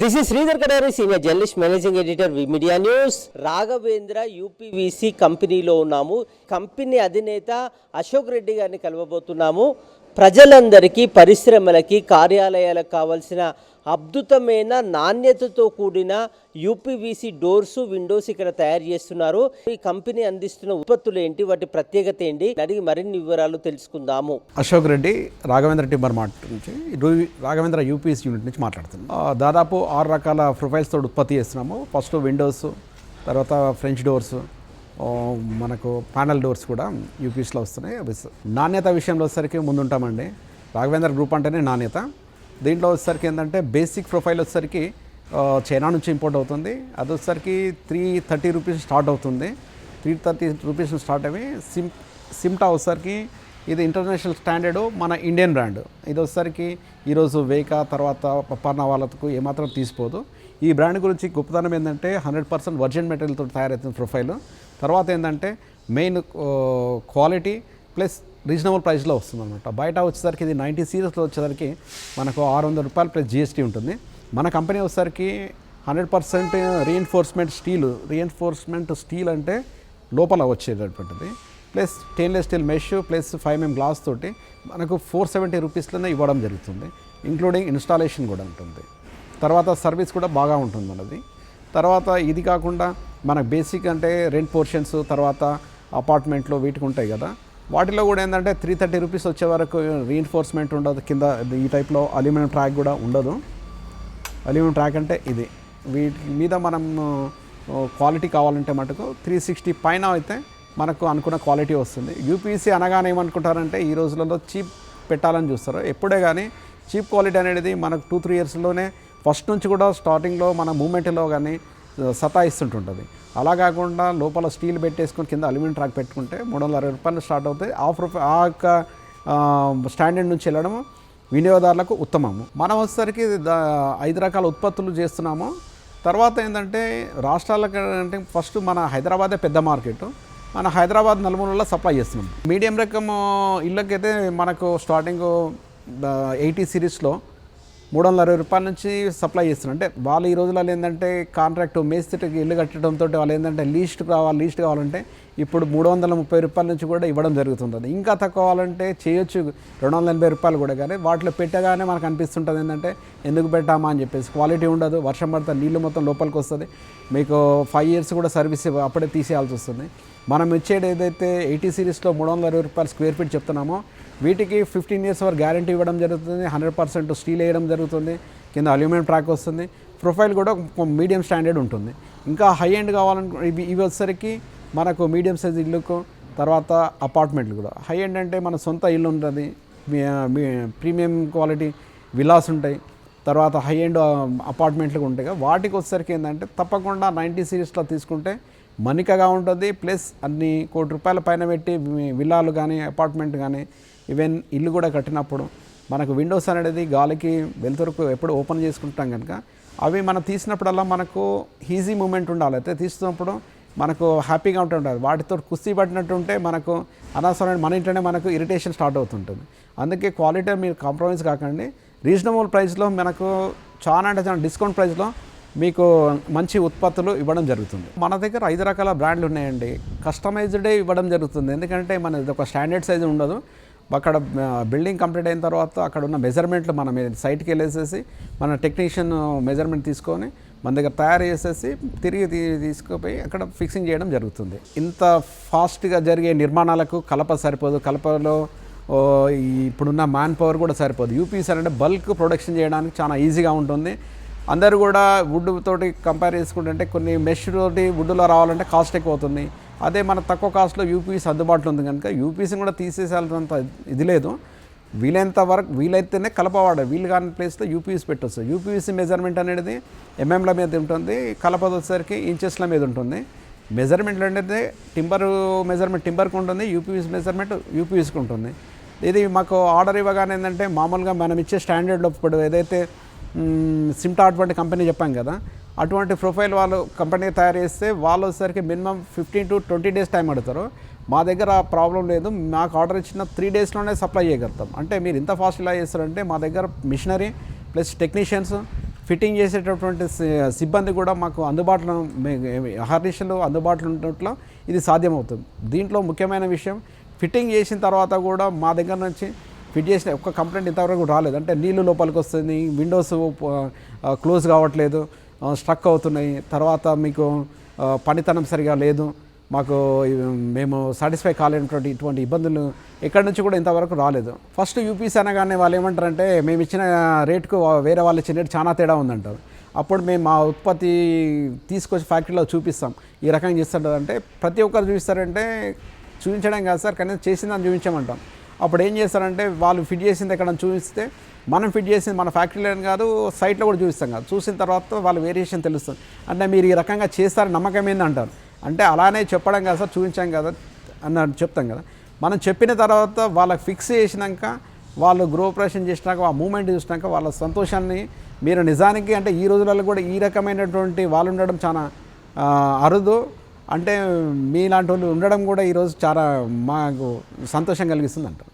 This is Sridhar Kadari senior journalist managing editor V media news Raghavendra UPVC కంపెనీలో ఉన్నాము. Company అధినేత అశోక్ రెడ్డి గారిని కలవబోతున్నాము. ప్రజలందరికీ పరిశ్రమలకి కార్యాలయాలకు కావలసిన అద్భుతమైన నాణ్యతతో కూడిన యూపీవీసీ డోర్స్ విండోస్ ఇక్కడ తయారు చేస్తున్నారు. ఈ కంపెనీ అందిస్తున్న ఉత్పత్తులు ఏంటి? వాటి ప్రత్యేకత ఏంటి? అడిగి మరిన్ని వివరాలు తెలుసుకుందాము. అశోక్ రెడ్డి రాఘవేంద్ర టింబర్ మార్ట్ నుంచి రాఘవేంద్ర యూపీఎస్ యూనిట్ నుంచి మాట్లాడుతున్నాం. దాదాపు ఆరు రకాల ప్రొఫైల్స్ తోటి ఉత్పత్తి చేస్తున్నాము. ఫస్ట్ విండోస్ తర్వాత ఫ్రెంచ్ డోర్స్ మనకు ప్యానల్ డోర్స్ కూడా యూపీఎస్లో వస్తున్నాయి. నాణ్యత విషయంలో వచ్చేసరికి ముందుంటామండి. రాఘవేంద్ర గ్రూప్ అంటేనే నాణ్యత. దీంట్లో వచ్చేసరికి ఏంటంటే బేసిక్ ప్రొఫైల్ వచ్చేసరికి చైనా నుంచి ఇంపోర్ట్ అవుతుంది. అది వచ్చేసరికి త్రీ థర్టీ రూపీస్ స్టార్ట్ అవుతుంది. త్రీ థర్టీ రూపీస్ స్టార్ట్ అవి సిమ్ సిమ్టా వచ్చేసరికి ఇది ఇంటర్నేషనల్ స్టాండర్డ్ మన ఇండియన్ బ్రాండ్ ఇది వచ్చేసరికి ఈరోజు వేక తర్వాత పప్పన్న వాళ్ళకు ఏమాత్రం తీసిపోదు. ఈ బ్రాండ్ గురించి గొప్పతనం ఏంటంటే హండ్రెడ్ పర్సెంట్ వర్జిన్ మెటీరియల్తో తయారవుతుంది ప్రొఫైల్ తర్వాత ఏంటంటే మెయిన్ క్వాలిటీ ప్లస్ రీజనబుల్ ప్రైస్లో వస్తుంది అనమాట బయట వచ్చేసరికి ఇది నైంటీ సీరియస్లో వచ్చేసరికి మనకు ఆరు వందల రూపాయలు ప్లస్ జిఎస్టీ ఉంటుంది. మన కంపెనీ వచ్చేసరికి hundred percent reinforcement steel reinforcement steel అంటే లోపల వచ్చేటటువంటిది. Plus stainless steel mesh plus five MM glass తోటి మనకు ఫోర్ సెవెంటీ రూపీస్లోనే ఇవ్వడం జరుగుతుంది. ఇంక్లూడింగ్ ఇన్స్టాలేషన్ కూడా ఉంటుంది. తర్వాత సర్వీస్ కూడా బాగా ఉంటుంది మనది. తర్వాత ఇది కాకుండా మనకు బేసిక్ అంటే రెంట్ పోర్షన్స్ తర్వాత అపార్ట్మెంట్లో వీటికి ఉంటాయి కదా. వాటిలో కూడా ఏంటంటే త్రీ థర్టీ రూపీస్ వచ్చే వరకు రీఎన్ఫోర్స్మెంట్ ఉండదు. కింద ఈ టైప్లో అల్యూమినియం ట్రాక్ కూడా ఉండదు. అల్యూమినియం ట్రాక్ అంటే ఇది. వీటి మీద మనం క్వాలిటీ కావాలంటే మటుకు త్రీ సిక్స్టీ పైన అయితే మనకు అనుకున్న క్వాలిటీ వస్తుంది. యూపీసీ అనగానే ఏమనుకుంటారంటే ఈ రోజులలో చీప్ పెట్టాలని చూస్తారు. ఎప్పుడే కానీ చీప్ క్వాలిటీ అనేది మనకు టూ త్రీ ఇయర్స్లోనే ఫస్ట్ నుంచి కూడా స్టార్టింగ్లో మన మూమెంట్లో కానీ సతాయిస్తుంటుంటుంది. అలా కాకుండా లోపల స్టీల్ పెట్టేసుకొని కింద అల్యూమినియం ట్రాక్ పెట్టుకుంటే మూడు వందల అరవై రూపాయలు స్టార్ట్ అవుతాయి ఆఫ్ రూపాయ ఆ యొక్క స్టాండర్డ్ నుంచి వెళ్ళడం వినియోగదారులకు ఉత్తమము. మనం వచ్చేసరికి ఐదు రకాల ఉత్పత్తులు చేస్తున్నాము. తర్వాత ఏంటంటే రాష్ట్రాలకు అంటే ఫస్ట్ మన హైదరాబాదే పెద్ద మార్కెట్. మన హైదరాబాద్ నలుమూలలో సప్లై చేస్తున్నాం. మీడియం రకం ఇళ్ళకైతే మనకు స్టార్టింగ్ ఎయిటీ సిరీస్లో మూడు వందల అరవై రూపాయల నుంచి సప్లై చేస్తున్నారు. అంటే వాళ్ళు ఈ రోజులలో ఏంటంటే కాంట్రాక్ట్ మేస్త్రికి ఇల్లు కట్టడంతో వాళ్ళు ఏంటంటే లీస్ట్ కావాలి లీస్ట్ కావాలంటే ఇప్పుడు మూడు వందల ముప్పై రూపాయల నుంచి కూడా ఇవ్వడం జరుగుతుంది ఇంకా తక్కువ కావాలంటే చేయొచ్చు రెండు వందల ఎనభై రూపాయలు కూడా కానీ వాటిలో పెట్టగానే మనకు అనిపిస్తుంటుంది ఏంటంటే ఎందుకు పెట్టామా అని చెప్పేసి. క్వాలిటీ ఉండదు వర్షం పడితే నీళ్ళు మొత్తం లోపలికి వస్తుంది. మీకు ఫైవ్ ఇయర్స్ కూడా సర్వీస్ అప్పుడే తీసేయాల్సి వస్తుంది. మనం ఇచ్చేది ఏదైతే ఎయిటీ సిరీస్లో మూడు వందల అరవై రూపాయలు స్క్వేర్ ఫీట్ చెప్తున్నామో వీటికి ఫిఫ్టీన్ ఇయర్స్ వరకు గ్యారంటీ ఇవ్వడం జరుగుతుంది హండ్రెడ్ పర్సెంట్ స్టీల్ వేయడం జరుగుతుంది కింద అల్యూమినియం ట్రాక్ వస్తుంది ప్రొఫైల్ కూడా మీడియం స్టాండర్డ్ ఉంటుంది. ఇంకా హై ఎండ్ కావాలనుకో ఇవి ఇవి వచ్చేసరికి మనకు మీడియం సైజ్ ఇల్లుకు తర్వాత అపార్ట్మెంట్లు కూడా. హై ఎండ్ అంటే మన సొంత ఇల్లు ఉంటుంది మీ- ప్రీమియం క్వాలిటీ విలాస్ ఉంటాయి తర్వాత హై ఎండ్ అపార్ట్మెంట్లు ఉంటాయి. వాటికి వచ్చేసరికి ఏంటంటే తప్పకుండా నైంటీ సిరీస్లో తీసుకుంటే మన్నికగా ఉంటుంది. ప్లస్ అన్ని కోటి రూపాయల పైన పెట్టి విల్లాలు కానీ అపార్ట్మెంట్ కానీ ఈవెన్ ఇల్లు కూడా కట్టినప్పుడు మనకు విండోస్ అనేది గాలికి వెలుతురుకు ఎప్పుడు ఓపెన్ చేసుకుంటాం కనుక అవి మనం తీసినప్పుడల్లా మనకు ఈజీ మూమెంట్ ఉండాలి. అయితే తీస్తున్నప్పుడు మనకు హ్యాపీగా ఉంటుండాలి వాటితో కుస్తీ పట్టినట్టు ఉంటే మనకు అనవసరమైన మన ఇంట్లోనే మనకు ఇరిటేషన్ స్టార్ట్ అవుతుంటుంది. అందుకే క్వాలిటీ మీరు కాంప్రమైజ్ కాకండి. రీజనబుల్ ప్రైస్లో మనకు చాలా అంటే చాలా డిస్కౌంట్ ప్రైస్లో మీకు మంచి ఉత్పత్తులు ఇవ్వడం జరుగుతుంది. మన దగ్గర ఐదు రకాల బ్రాండ్లు ఉన్నాయండి. కస్టమైజ్డే ఇవ్వడం జరుగుతుంది. ఎందుకంటే మన ఇది ఒక స్టాండర్డ్ సైజ్ ఉండదు. అక్కడ బిల్డింగ్ కంప్లీట్ అయిన తర్వాత అక్కడ ఉన్న మెజర్మెంట్లు మనం సైట్కి వెళ్ళేసేసి మన టెక్నీషియన్ మెజర్మెంట్ తీసుకొని మన దగ్గర తయారు చేసేసి తిరిగి తీసుకుపోయి అక్కడ ఫిక్సింగ్ చేయడం జరుగుతుంది. ఇంత ఫాస్ట్గా జరిగే నిర్మాణాలకు కలప సరిపోదు. కలపలో ఇప్పుడున్న మ్యాన్ పవర్ కూడా సరిపోదు. యూపీఎస్ అంటే బల్క్ ప్రొడక్షన్ చేయడానికి చాలా ఈజీగా ఉంటుంది. అందరూ కూడా వుడ్ తోటి కంపేర్ చేసుకుంటుంటే కొన్ని మెష్ తోటి వుడ్లో రావాలంటే కాస్ట్ ఎక్కువ అవుతుంది అదే మన తక్కువ కాస్ట్లో యూపీఎస్ అందుబాటులో ఉంది కనుక యూపీఎస్ని కూడా తీసేసేంత ఇది లేదు. వీలైనంత వరకు వీలైతేనే కలపవాడ. వీలు కాని ప్లేస్లో యూపీఎస్ పెట్టొచ్చు. యూపీఎస్సీ మెజర్మెంట్ అనేది ఎంఎంల మీద ఉంటుంది. కలపది వచ్చేసరికి ఇంచెస్ల మీద ఉంటుంది. మెజర్మెంట్లు అనేది టింబర్ మెజర్మెంట్ టింబర్కి ఉంటుంది. యూపీఎస్ మెజర్మెంట్ యూపీఎస్కి ఉంటుంది. ఇది మాకు ఆర్డర్ ఇవ్వగానే ఏంటంటే మామూలుగా మనం ఇచ్చే స్టాండర్డ్లో ఇప్పుడు ఏదైతే సిమ్టా అటువంటి కంపెనీ చెప్పాం కదా. అటువంటి ప్రొఫైల్ వాళ్ళు కంపెనీ తయారు చేస్తే వాళ్ళు వచ్చేసరికి minimum fifteen to twenty days time అడుగుతారు మా దగ్గర ఆ ప్రాబ్లం లేదు. మాకు ఆర్డర్ ఇచ్చిన త్రీ డేస్లోనే సప్లై చేయగలుగుతాం. అంటే మీరు ఇంత ఫాస్ట్ ఇలా చేస్తారంటే మా దగ్గర మిషనరీ ప్లస్ టెక్నీషియన్స్ ఫిట్టింగ్ చేసేటటువంటి సిబ్బంది కూడా మాకు అందుబాటులో హర్నిషన్లు అందుబాటులో ఉండట్లో ఇది సాధ్యమవుతుంది. దీంట్లో ముఖ్యమైన విషయం ఫిట్టింగ్ చేసిన తర్వాత కూడా మా దగ్గర నుంచి ఫిట్ చేసిన ఒక్క కంప్లైంట్ ఇంతవరకు రాలేదు. అంటే నీళ్ళు లోపలికి వస్తుంది విండోస్ క్లోజ్ కావట్లేదు స్ట్రక్ అవుతున్నాయి. తర్వాత మీకు పనితనం సరిగా లేదు. మాకు మేము సాటిస్ఫై కాలేనటువంటి ఇటువంటి ఇబ్బందులు ఎక్కడి నుంచి కూడా ఇంతవరకు రాలేదు. ఫస్ట్ యూపీసీ అనగానే వాళ్ళు ఏమంటారంటే మేము ఇచ్చిన రేటుకు వేరే వాళ్ళు ఇచ్చిన రేటు చాలా తేడా ఉందంటారు. అప్పుడు మేము మా ఉత్పత్తి తీసుకొచ్చి ఫ్యాక్టరీలో చూపిస్తాం. ఈ రకంగా చేస్తుంటారు అంటే ప్రతి ఒక్కరు చూపిస్తారంటే చూపించడం కాదు సార్ కానీ చేసిందని చూపించమంటాం. అప్పుడు ఏం చేస్తారంటే వాళ్ళు ఫిట్ చేసింది ఎక్కడ చూపిస్తే మనం ఫిట్ చేసింది మన ఫ్యాక్టరీలో కాదు సైట్లో కూడా చూపిస్తాం కాదు. చూసిన తర్వాత వాళ్ళ వేరియేషన్ తెలుస్తుంది. అంటే మీరు ఈ రకంగా చేస్తారని నమ్మకం ఏంది అంటారు? అంటే అలానే చెప్పడం కాదు సార్ చూపించాం కదా అన్న చెప్తాం కదా. మనం చెప్పిన తర్వాత వాళ్ళకి ఫిక్స్ చేసినాక వాళ్ళు గ్రో ఆపరేషన్ చేసినాక ఆ మూమెంట్ చూసినాక వాళ్ళ సంతోషాన్ని మీరు నిజానికి అంటే ఈ రోజులలో కూడా ఈ రకమైనటువంటి వాళ్ళు ఉండడం చాలా అరుదు. అంటే మీలాంటి వాళ్ళు ఉండడం కూడా ఈరోజు చాలా మాకు సంతోషం కలిగిస్తుంది అంటారు